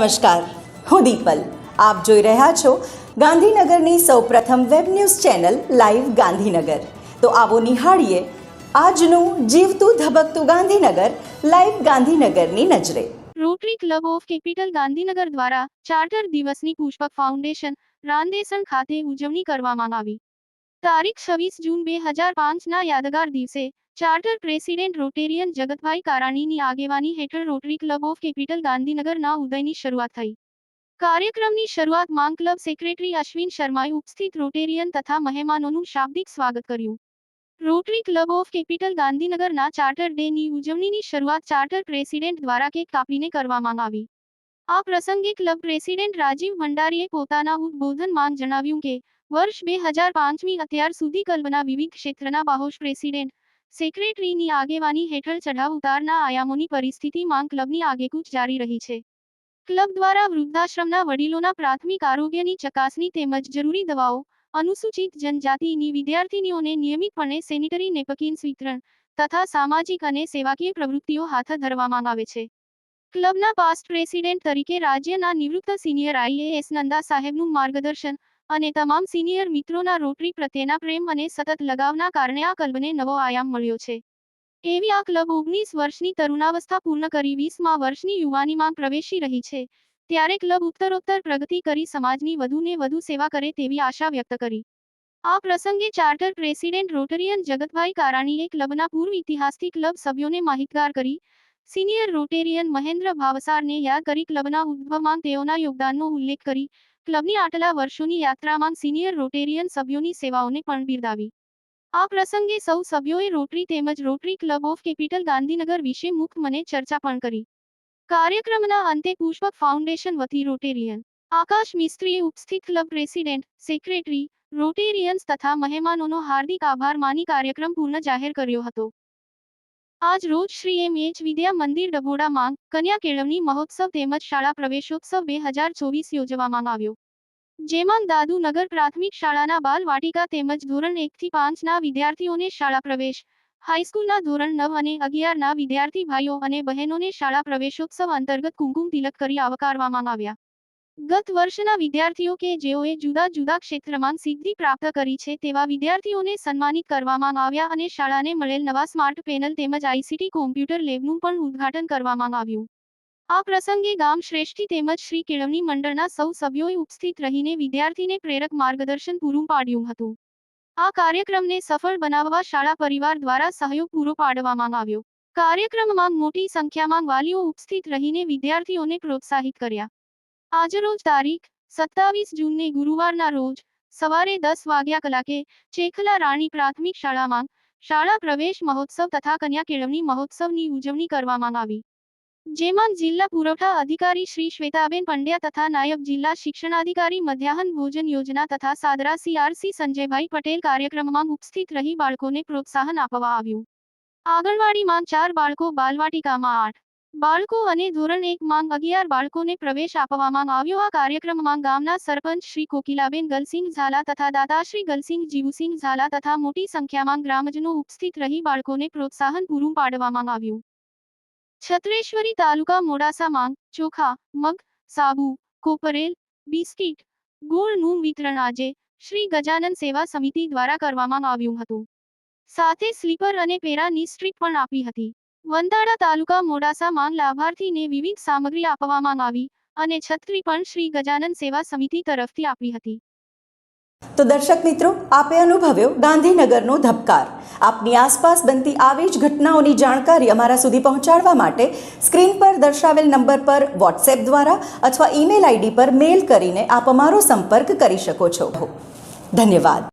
નમસ્કાર, હું દીપલ. આપ જોઈ રહ્યા છો ગાંધીનગરની સૌપ્રથમ web news channel live Gandhinagar. તો આવો નિહાળીએ આજનું જીવતું ધબકતું ગાંધીનગર, લાઈવ ગાંધીનગરની નજરે. Rotary club of capital Gandhinagar દ્વારા ચાર્ટર દિવસની પુષ્પક ફાઉન્ડેશન, રાંદેસણ ખાતે ઉજવણી કરવામાં આવી. તારીખ છવ્વીસ જૂન બે હજાર પાંચના યાદગાર દિવસે ચાર્ટર પ્રેસિડેન્ટ રોટેરિયન જગતભાઈ કારાણીની આગેવાની હેઠળ રોટરી ક્લબ ઓફ કેપિટલ ગાંધીનગરના ઉદયની શરૂઆત થઈ. કાર્યક્રમની શરૂઆત માંગ ક્લબ સેક્રેટરી અશ્વિન શર્માએ ઉપસ્થિત રોટેરિયન તથા મહેમાનોનું શાબ્દિક સ્વાગત કર્યું. રોટરી ક્લબ ઓફ કેપિટલ ગાંધીનગરના ચાર્ટર ડેની ઉજવણીની શરૂઆત ચાર્ટર પ્રેસિડેન્ટ દ્વારા કેક કાપીને કરવામાં આવી. આ પ્રસંગે ક્લબ પ્રેસિડેન્ટ રાજીવ ભંડારીએ પોતાના ઉદ્બોધનમાં જણાવ્યું કે, વર્ષ બે હજાર પાંચમી અત્યાર સુધી ક્લબના વિવિધ ક્ષેત્રના બાહોશ પ્રેસિડેન્ટ સેક્રેટરીની આગેવાની હેઠળ ચઢાવ ઉતારના આયામોની પરિસ્થિતિમાં ક્લબની આગેકૂચ જારી રહી છે. ક્લબ દ્વારા વૃદ્ધાશ્રમના વડીલોના પ્રાથમિક આરોગ્યની ચકાસણી તેમજ જરૂરી દવાઓ, અનુસૂચિત જનજાતિની વિદ્યાર્થીનીઓને નિયમિતપણે સેનિટરી નેપકિન્સ વિતરણ તથા સામાજિક અને સેવાકીય પ્રવૃત્તિઓ હાથ ધરવામાં આવે છે. ક્લબના પાસ્ટ પ્રેસિડેન્ટ તરીકે રાજ્યના નિવૃત્ત સિનિયર આઈએએસ નંદા સાહેબનું માર્ગદર્શન અને તમામ સિનિયર મિત્રોના રોટરી પ્રત્યેના પ્રેમ અને સતત લગાવના કારણે આ ક્લબને નવો આયામ મળ્યો છે. એવી આ ક્લબ ઓગણીસ વર્ષની તરુણાવસ્થા પૂર્ણ કરી વીસમાં વર્ષની યુવાનીમાં પ્રવેશી રહી છે. ત્યારે ક્લબ ઉત્તરોત્તર પ્રગતિ કરી સમાજની વધુને વધુ સેવા કરે તેવી આશા વ્યક્ત કરી. આ પ્રસંગે ચાર્ટર પ્રેસિડેન્ટ રોટરિયન જગતભાઈ કારાણીએ ક્લબના પૂર્વ ઇતિહાસથી ક્લબ સભ્યોને માહિતગાર કરી, સિનિયર રોટેરિયન મહેન્દ્ર ભાવસારને યાદ કરી ક્લબના ઉદ્ભવમાં તેઓના યોગદાનનો ઉલ્લેખ કરી ક્લબની આટલા વર્ષોની યાત્રામાં સિનિયર રોટેરિયન સભ્યોની સેવાઓને પણ બિરદાવી. આ પ્રસંગે સૌ સભ્યોએ રોટરી તેમજ Rotary club of capital Gandhinagar વિશે મુક્ત મને ચર્ચા પણ કરી. કાર્યક્રમના અંતે પુષ્પક ફાઉન્ડેશન વતી રોટેરિયન, આકાશ મિસ્ત્રીએ ઉપસ્થિત ક્લબ પ્રેસિડેન્ટ, સેક્રેટરી, રોટેરિયન્સ તથા મહેમાનોનો હાર્દિક આભાર માની કાર્યક્રમ પૂર્ણ જાહેર કર્યો હતો. આજ રોજ શ્રી એમ એચ વિદ્યા મંદિર ડભોડા કન્યા કેળવણી મહોત્સવ તેમજ શાળા પ્રવેશોત્સવ બે હજાર ચોવીસ યોજવામાં આવ્યો. જેમાં દાદુનગર પ્રાથમિક શાળાના બાલ વાટિકા તેમજ ધોરણ એકથી પાંચના વિદ્યાર્થીઓને શાળા પ્રવેશ, હાઈસ્કૂલના ધોરણ નવ અને અગિયારના વિદ્યાર્થી ભાઈઓ અને બહેનોને શાળા પ્રવેશોત્સવ અંતર્ગત કુમકુમ તિલક કરી આવકારવામાં આવ્યા. ગત વર્ષના વિદ્યાર્થીઓ કે જેઓએ જુદા જુદા ક્ષેત્રમાં સિદ્ધિ પ્રાપ્ત કરી છે તેવા વિદ્યાર્થીઓને સન્માનિત કરવામાં આવ્યા અને શાળાને મળેલ નવા સ્માર્ટ પેનલ તેમજ આઈસીટી કોમ્પ્યુટર લેબનું પણ ઉદ્ઘાટન કરવામાં આવ્યું. આ પ્રસંગે ગામ શ્રેષ્ઠી તેમજ શ્રી કેળવણી મંડળના સૌ સભ્યોએ ઉપસ્થિત રહીને વિદ્યાર્થીને પ્રેરક માર્ગદર્શન પૂરું પાડ્યું હતું. આ કાર્યક્રમને સફળ બનાવવા શાળા પરિવાર દ્વારા સહયોગ પૂરો પાડવામાં આવ્યો. કાર્યક્રમમાં મોટી સંખ્યામાં વાલીઓ ઉપસ્થિત રહીને વિદ્યાર્થીઓને પ્રોત્સાહિત કર્યા. આજરોજ તારીખ સત્તાવીસ જૂનને ગુરુવારના રોજ સવારે દસ વાગ્યા કલાકે ચેખલા રાણી પ્રાથમિક શાળામાં શાળા પ્રવેશ મહોત્સવ તથા કન્યા કેળવણી મહોત્સવની ઉજવણી કરવામાં આવી. જેમાં જિલ્લા પુરવઠા અધિકારી શ્રી શ્વેતાબેન પંડ્યા તથા નાયબ જિલ્લા શિક્ષણાધિકારી મધ્યાહન ભોજન યોજના તથા સાદરા સીઆરસી સંજયભાઈ પટેલ કાર્યક્રમમાં ઉપસ્થિત રહી બાળકોને પ્રોત્સાહન આપવા આવ્યું. આંગણવાડીમાં ચાર બાળકો બાલવાટિકામાં આઠ બાળકો અને ધોરણ એક માંગ અગિયાર બાળકોને પ્રવેશ આપવામાં આવ્યો. આ કાર્યક્રમમાં ગામના સરપંચ શ્રી કોકિલાબેન ગલસિંહ ઝાલા તથા દાદાશ્રી ગલસિંહ જીવુસિંહ ઝાલા તથા મોટી સંખ્યામાં ગ્રામજનો ઉપસ્થિત રહી બાળકોને પ્રોત્સાહન પૂરું પાડવામાં આવ્યું. છત્રેશ્વરી તાલુકા મોડાસા માંગ ચોખા, મગ, સાબુ, કોપરેલ, બિસ્કિટ, ગોળનું વિતરણ આજે શ્રી ગજાનન સેવા સમિતિ દ્વારા કરવામાં આવ્યું હતું. સાથે સ્લીપર અને પેરાની સ્ટ્રીપ પણ આપી હતી. વંતાડા તાલુકા મોડાસામાં લાભાર્થીને વિવિધ સામગ્રી આપવામાં આવી અને છત્રી પણ શ્રી ગજાનન સેવા સમિતિ તરફથી આપી હતી. તો દર્શક મિત્રો, આપે અનુભવ્યો ગાંધીનગરનો ધબકાર. આપની આસપાસ બનતી આવી જ ઘટનાઓની જાણકારી અમારા સુધી પહોંચાડવા માટે સ્ક્રીન પર દર્શાવેલ નંબર પર વોટ્સએપ દ્વારા અથવા ઈમેલ આઈડી પર મેલ કરીને આપ અમારો સંપર્ક કરી શકો છો. ધન્યવાદ.